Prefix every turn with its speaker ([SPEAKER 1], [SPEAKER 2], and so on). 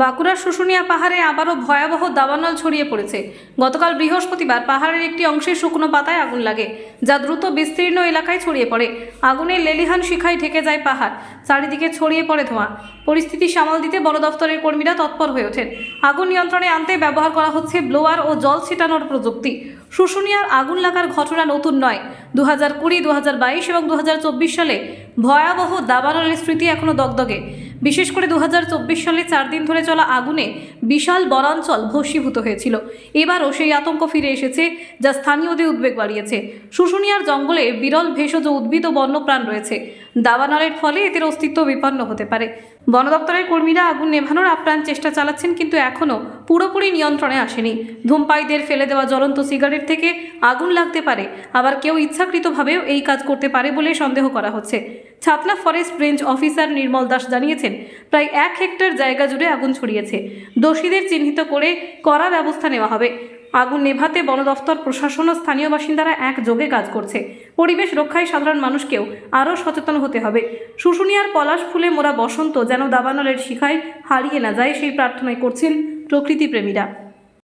[SPEAKER 1] বাঁকুড়ার শুশুনিয়া পাহাড়ে আবারও ভয়াবহ দাবানল ছড়িয়ে পড়েছে। গতকাল বৃহস্পতিবার পাহাড়ের একটি অংশে শুকনো পাতায় আগুন লাগে, যা দ্রুত বিস্তীর্ণ এলাকায় ছড়িয়ে পড়ে। আগুনের লেলিহান শিখায় ঢেকে যায় পাহাড়, চারিদিকে ছড়িয়ে পড়ে ধোঁয়া। পরিস্থিতি সামাল দিতে বন দফতরের কর্মীরা তৎপর হয়ে ওঠেন। আগুন নিয়ন্ত্রণে আনতে ব্যবহার করা হচ্ছে ব্লোয়ার ও জল ছিটানোর প্রযুক্তি। শুশুনিয়ার আগুন লাগার ঘটনা নতুন নয়। দু হাজার কুড়ি দু হাজার বাইশ এবং দু হাজার চব্বিশ সালে ভয়াবহ দাবানলের স্মৃতি এখনও দগদগে। বিশেষ করে দু হাজার চব্বিশ সালে চার দিন ধরে চলা আগুনে বিশাল বনাঞ্চল ভস্মীভূত হয়েছিল। এবারও সেই আতঙ্ক ফিরে এসেছে যা স্থানীয়দের উদ্বেগ বাড়িয়েছে। শুশুনিয়ার জঙ্গলে বিরল ভেষজ উদ্ভিদ ও বন্যপ্রাণ রয়েছে। দাবানলের ফলে এদের অস্তিত্ব বিপন্ন হতে পারে। বন দপ্তরের কর্মীরা আগুন নেভানোর আপ্রাণ চেষ্টা চালাচ্ছেন কিন্তু এখনও পুরোপুরি নিয়ন্ত্রণে আসেনি। ধূমপায়ীদের ফেলে দেওয়া জ্বলন্ত সিগারেট থেকে আগুন লাগতে পারে। আবার কেউ ইচ্ছাকৃতভাবেও এই কাজ করতে পারে বলে সন্দেহ করা হচ্ছে। Chhatna forest range officer Nirmal Das জানিয়েছেন, প্রায় এক হেক্টর জায়গা জুড়ে আগুন ছড়িয়েছে। দোষীদের চিহ্নিত করে কড়া ব্যবস্থা নেওয়া হবে। আগুন নেভাতে বন দফতর, প্রশাসন ও স্থানীয় বাসিন্দারা একযোগে কাজ করছে। পরিবেশ রক্ষায় সাধারণ মানুষকেও আরও সচেতন হতে হবে। শুশুনিয়ার পলাশ ফুলে মোরা বসন্ত যেন দাবানলের শিখায় হারিয়ে না যায় সেই প্রার্থনাই করছেন প্রকৃতিপ্রেমীরা।